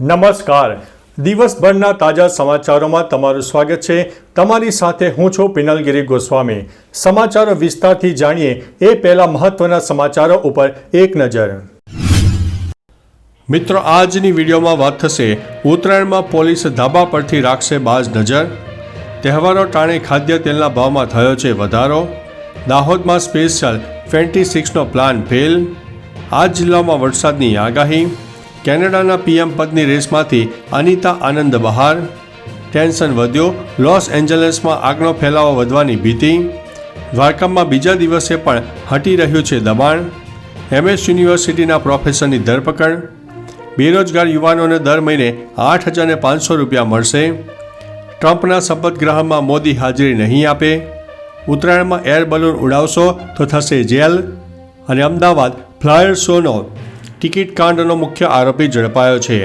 નમસ્કાર. દિવસભરના તાજા સમાચારોમાં તમારું સ્વાગત છે. તમારી સાથે હું છું પિનલગીરી ગોસ્વામી. સમાચારો વિસ્તારથી જાણીએ એ પહેલા મહત્વના સમાચારો ઉપર એક નજર. મિત્રો, આજની વિડીયોમાં વાત થશે ઉત્તરાયણમાં પોલીસ ધાબા પરથી રાખશે બાજ નજર. તહેવારો ટાણે ખાદ્ય તેલના ભાવમાં થયો છે વધારો. દાહોદમાં સ્પેશિયલ ટ્વેન્ટી સિક્સનો પ્લાન ફેલ. આ જિલ્લામાં વરસાદની આગાહી. કેનેડાના પીએમ પદની રેસમાંથી અનિતા આનંદ બહાર. ટેન્શન વધ્યો. લોસ એન્જલસમાં આગનો ફેલાવો વધવાની ભીતિ. દ્વારકામાં બીજા દિવસે પણ હટી રહ્યું છે દબાણ. એમએસ યુનિવર્સિટીના પ્રોફેસરની ધરપકડ. બેરોજગાર યુવાનોને દર મહિને આઠ હજારને પાંચસો રૂપિયા મળશે. ટ્રમ્પના શપથ ગ્રહણમાં મોદી હાજરી નહીં આપે. ઉત્તરાયણમાં એર બલૂન ઉડાવશો તો થશે જેલ. અને અમદાવાદ ફ્લાયર શોનો ટિકિટ કાંડનો મુખ્ય આરોપી ઝડપાયો છે.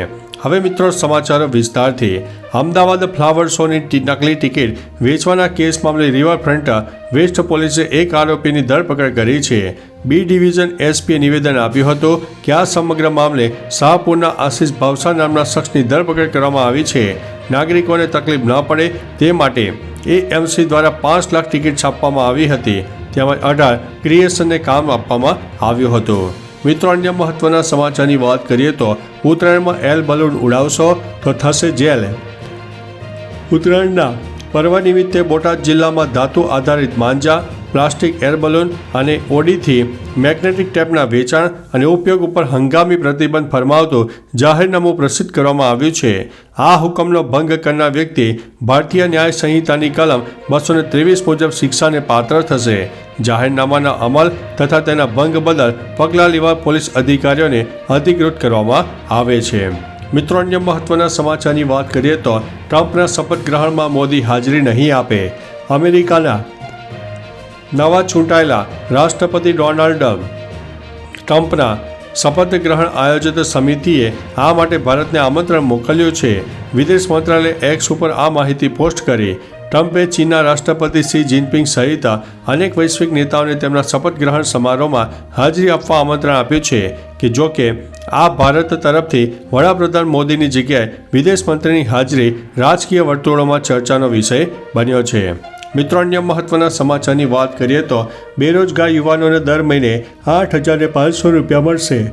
હવે મિત્રો સમાચારો વિસ્તારથી. અમદાવાદ ફ્લાવર શોની નકલી ટિકિટ વેચવાના કેસ મામલે રિવરફ્રન્ટ વેસ્ટ પોલીસે એક આરોપીની ધરપકડ કરી છે. બી ડિવિઝન એસપીએ નિવેદન આપ્યું હતું કે આ સમગ્ર મામલે શાહપુરના આશિષ ભાવસા નામના શખ્સની ધરપકડ કરવામાં આવી છે. નાગરિકોને તકલીફ ન પડે તે માટે એએમસી દ્વારા પાંચ લાખ ટિકિટ છાપવામાં આવી હતી. તેમાં અઢાર ક્રિએશનને કામ આપવામાં આવ્યું હતું. મિત્રો અન્ય મહત્વના સમાચારની વાત કરીએ તો ઉત્તરાયણમાં એલ બલૂન ઉડાવશો તો થશે જેલ. ઉત્તરાયણના પર્વ નિમિત્તે બોટાદ જિલ્લામાં ધાતુ આધારિત માંજા પ્લાસ્ટિક, એર બલૂન અને ઓડીથી મેગ્નેટિક ટેપના વેચાણ અને ઉપયોગ ઉપર હંગામી પ્રતિબંધ ફરમાવતું જાહેરનામું પ્રસિદ્ધ કરવામાં આવ્યું છે. આ હુકમનો ભંગ કરનાર વ્યક્તિ ભારતીય ન્યાય સંહિતાની કલમ બસો ત્રેવીસ મુજબ શિક્ષાને પાત્ર થશે. જાહેરનામાના અમલ તથા તેના ભંગ બદલ પગલાં લેવા પોલીસ અધિકારીઓને અધિકૃત કરવામાં આવે છે. મિત્રો, અન્ય મહત્વના સમાચારની વાત કરીએ તો ટ્રમ્પના શપથ ગ્રહણમાં મોદી હાજરી નહીં આપે. અમેરિકાના નવા ચૂંટાયેલા રાષ્ટ્રપતિ ડોનાલ્ડ ટ્રમ્પના શપથ ગ્રહણ આયોજિત સમિતિએ આ માટે ભારતને આમંત્રણ મોકલ્યું છે. વિદેશ મંત્રાલય એક્સ ઉપર આ માહિતી પોસ્ટ કરી ટ્રમ્પે ચીનના રાષ્ટ્રપતિ શી જિનપિંગ સહિત અનેક વૈશ્વિક નેતાઓને તેમના શપથ ગ્રહણ સમારોહમાં હાજરી આપવા આમંત્રણ આપ્યું છે કે જો કે આ ભારત તરફથી વડાપ્રધાન મોદીની જગ્યાએ વિદેશ મંત્રીની હાજરી રાજકીય વર્તુળોમાં ચર્ચાનો વિષય બન્યો છે. મિત્રો, અન્ય મહત્વના સમાચારની વાત કરીએ તો બેરોજગાર યુવાનોને દર મહિને આઠ હજાર પાંચસો રૂપિયા મળશે.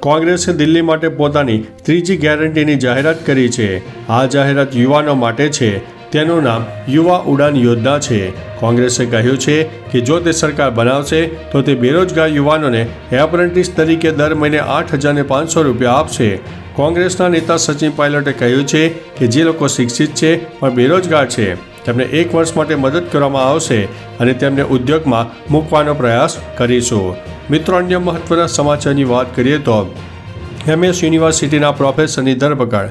કોંગ્રેસે દિલ્હી માટે પોતાની ત્રીજી ગેરંટીની જાહેરાત કરી છે. આ જાહેરાત યુવાનો માટે છે. તેનું નામ યુવા ઉડાન યોજના છે. કોંગ્રેસે કહ્યું છે કે જો તે સરકાર બનાવશે, તો તે બેરોજગાર યુવાનોને એપ્રેન્ટિસ તરીકે દર મહિને આઠ હજાર પાંચસો રૂપિયા આપશે. કોંગ્રેસના નેતા સચિન પાયલટે કહ્યું છે કે જે લોકો શિક્ષિત છે, પણ બેરોજગાર છે. તેમને એક વર્ષ માટે મદદ કરવામાં આવશે અને તેમને ઉદ્યોગમાં મૂકવાનો પ્રયાસ કરીશું. મિત્રો, અન્ય મહત્વના સમાચારની વાત કરીએ તો એમએસ યુનિવર્સિટીના પ્રોફેસરની ધરપકડ.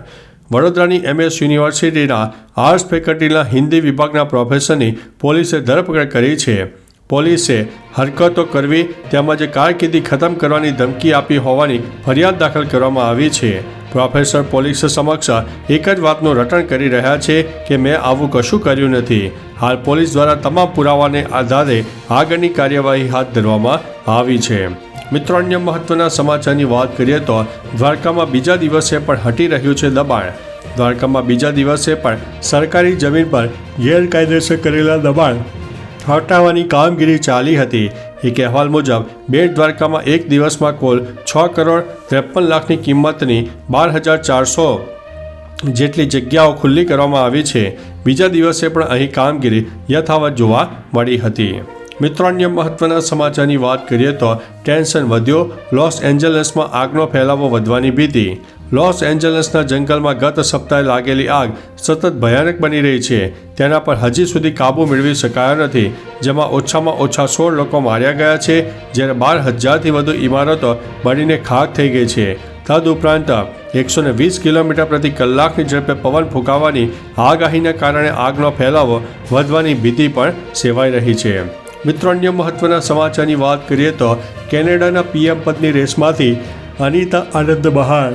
વડોદરાની એમએસ યુનિવર્સિટીના આર્ટ્સ ફેકલ્ટીના હિન્દી વિભાગના પ્રોફેસરની પોલીસે ધરપકડ કરી છે. પોલીસે હરકતો કરવી તેમજ કારકિર્દી ખતમ કરવાની ધમકી આપી હોવાની ફરિયાદ દાખલ કરવામાં આવી છે. પ્રોફેસર પોલીસ સમક્ષ એક જ વાતનું રટણ કરી રહ્યા છે કે મેં આવું કશું કર્યું નથી. હાલ પોલીસ દ્વારા તમામ પુરાવાને આધારે આગળની કાર્યવાહી હાથ ધરવામાં આવી છે. મિત્રો, અન્ય મહત્વના સમાચારની વાત કરીએ તો દ્વારકામાં બીજા દિવસે પણ હટી રહ્યું છે દબાણ. દ્વારકામાં બીજા દિવસે પણ સરકારી જમીન પર ગેરકાયદેસર કરેલા દબાણ હટાવવાની કામગીરી ચાલી હતી. એક અહેવાલ મુજબ બેટ દ્વારકામાં એક દિવસમાં કુલ છ કરોડ ત્રેપન લાખની કિંમતની બાર હજાર ચારસો જેટલી જગ્યાઓ ખુલ્લી કરવામાં આવી છે. બીજા દિવસે પણ અહીં કામગીરી યથાવત જોવા મળી હતી. મિત્રો, અન્ય મહત્વના સમાચારની વાત કરીએ તો ટેન્શન વધ્યો. લોસ એન્જલસમાં આગનો ફેલાવો વધવાની ભીતિ. લોસ એન્જલસના જંગલમાં ગત સપ્તાહે લાગેલી આગ સતત ભયાનક બની રહી છે. તેના પર હજી સુધી કાબૂ મેળવી શકાયો નથી, જેમાં ઓછામાં ઓછા સોળ લોકો માર્યા ગયા છે, જ્યારે બાર હજારથી વધુ ઇમારતો બળીને ખાક થઈ ગઈ છે. તદઉપરાંત એકસો ને વીસ કિલોમીટર પ્રતિ કલાકની ઝડપે પવન ફૂંકાવાની આગાહીના કારણે આગનો ફેલાવો વધવાની ભીતિ પણ સેવાઈ રહી છે. મિત્રો, અન્ય મહત્વના સમાચારની વાત કરીએ તો કેનેડાના પીએમ પદની રેસમાંથી અનિતા આનંદ બહાર.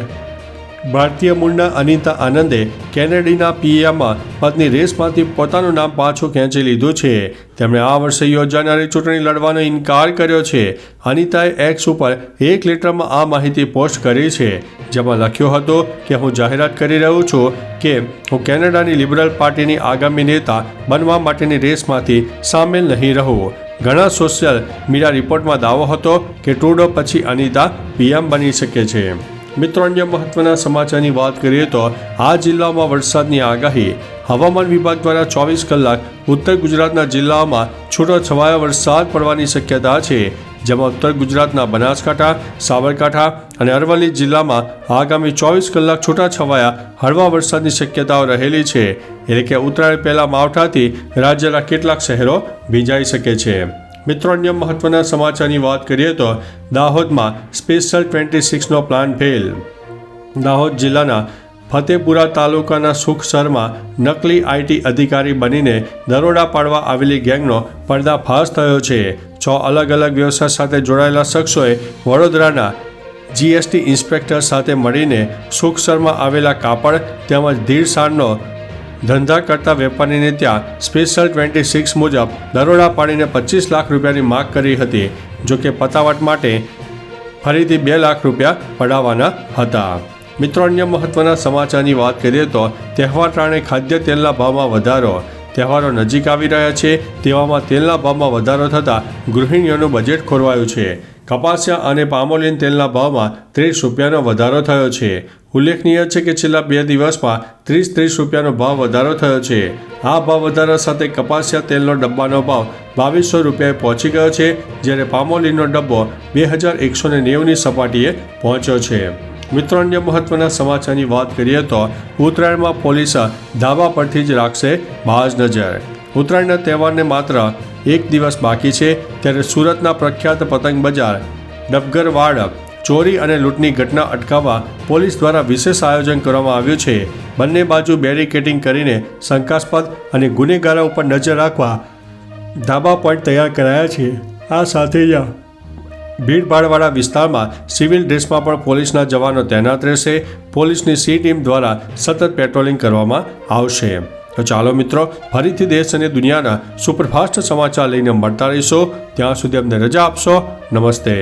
ભારતીય મૂળના અનિતા આનંદે કેનેડીના પીએમાં પત્ની રેસમાંથી પોતાનું નામ પાછું ખેંચી લીધું છે. તેમણે આ વર્ષે યોજાનારી ચૂંટણી લડવાનો ઇનકાર કર્યો છે. અનિતાએ એક્સ ઉપર એક લેટરમાં આ માહિતી પોસ્ટ કરી છે, જેમાં લખ્યું હતું કે, હું જાહેરાત કરી રહ્યો છું કે, હું કેનેડાની લિબરલ પાર્ટીની આગામી નેતા બનવા માટેની રેસમાંથી સામેલ નહીં રહું. ઘણા સોશિયલ મીડિયા રિપોર્ટમાં દાવો હતો કે ટુડો પછી અનિતા પીએમ બની શકે છે. મિત્રો, અન્ય મહત્વના સમાચારની વાત કરીએ તો આ જિલ્લામાં વરસાદની આગાહી. હવામાન વિભાગ દ્વારા ચોવીસ કલાક ઉત્તર ગુજરાતના જિલ્લાઓમાં છૂટો છવાયો વરસાદ પડવાની શક્યતા છે, જેમાં ઉત્તર ગુજરાતના બનાસકાંઠા, સાબરકાંઠા અને અરવલ્લી જિલ્લામાં આગામી ચોવીસ કલાક છૂટા છવાયા હળવા વરસાદની શક્યતાઓ રહેલી છે, એટલે કે ઉત્તરાયણ પહેલાં માવઠાથી રાજ્યના કેટલાક શહેરો ભીંજાઈ શકે છે. મિત્રો મહત્વના સમાચારની વાત કરીએ તો દાહોદમાં સ્પેશિયલ ટ્વેન્ટી સિક્સનો પ્લાન ફેલ. દાહોદ જિલ્લાના ફતેપુરા તાલુકાના સુખસરમાં નકલી આઈટી અધિકારી બનીને દરોડા પાડવા આવેલી ગેંગનો પર્દાફાશ થયો છે. છ અલગ અલગ વ્યવસાય સાથે જોડાયેલા શખ્સોએ વડોદરાના જીએસટી ઇન્સ્પેક્ટર સાથે મળીને સુખસરમાં આવેલા કાપડ તેમજ ધીરસારનો ધંધા કરતા વેપારીને ત્યાં સ્પેશિયલ ટ્વેન્ટી સિક્સ મુજબ દરોડા પાડીને પચીસ લાખ રૂપિયાની માગ કરી હતી, જો કે પતાવટ માટે ફરીથી બે લાખ રૂપિયા પડાવવાના હતા. મિત્રો, અન્ય મહત્વના સમાચારની વાત કરીએ તો તહેવાર ટાણે ખાદ્ય તેલના ભાવમાં વધારો. તહેવારો નજીક આવી રહ્યા છે, તેવામાં તેલના ભાવમાં વધારો થતાં ગૃહિણીઓનું બજેટ ખોરવાયું છે. કપાસિયા અને પામોલિન તેલના ભાવમાં ત્રીસ રૂપિયાનો વધારો થયો છે. ઉલ્લેખનીય છે કે છેલ્લા બે દિવસમાં ત્રીસ ત્રીસ રૂપિયાનો ભાવ વધારો થયો છે. આ ભાવ વધારા સાથે કપાસિયા તેલનો ડબ્બાનો ભાવ બાવીસો રૂપિયાએ પહોંચી ગયો છે, જ્યારે પામોલીનો ડબ્બો બે હજાર એકસો ને નેવુંની સપાટીએ પહોંચ્યો છે. મિત્રો, અન્ય મહત્વના સમાચારની વાત કરીએ તો ઉત્તરાયણમાં પોલીસ ધાબા પરથી જ રાખશે બાજ નજર. ઉત્તરાયણના તહેવારને માત્ર એક દિવસ બાકી છે, ત્યારે સુરતના પ્રખ્યાત પતંગ બજાર ડબગરવાડ ચોરી અને લૂંટની ઘટના અટકાવવા પોલીસ દ્વારા વિશેષ આયોજન કરવામાં આવ્યું છે. બંને બાજુ બેરિકેડિંગ કરીને શંકાસ્પદ અને ગુનેગારો ઉપર નજર રાખવા ધાબા પોઈન્ટ તૈયાર કરાયા છે. આ સાથે જ ભીડભાડવાળા વિસ્તારમાં સિવિલ ડ્રેસમાં પણ પોલીસના જવાનો તૈનાત રહેશે. પોલીસની સી ટીમ દ્વારા સતત પેટ્રોલિંગ કરવામાં આવશે. તો ચાલો મિત્રો, ફરીથી દેશ અને દુનિયાના સુપરફાસ્ટ સમાચાર લઈને મળતા રહીશો. ત્યાં સુધી અમને રજા આપશો. નમસ્તે.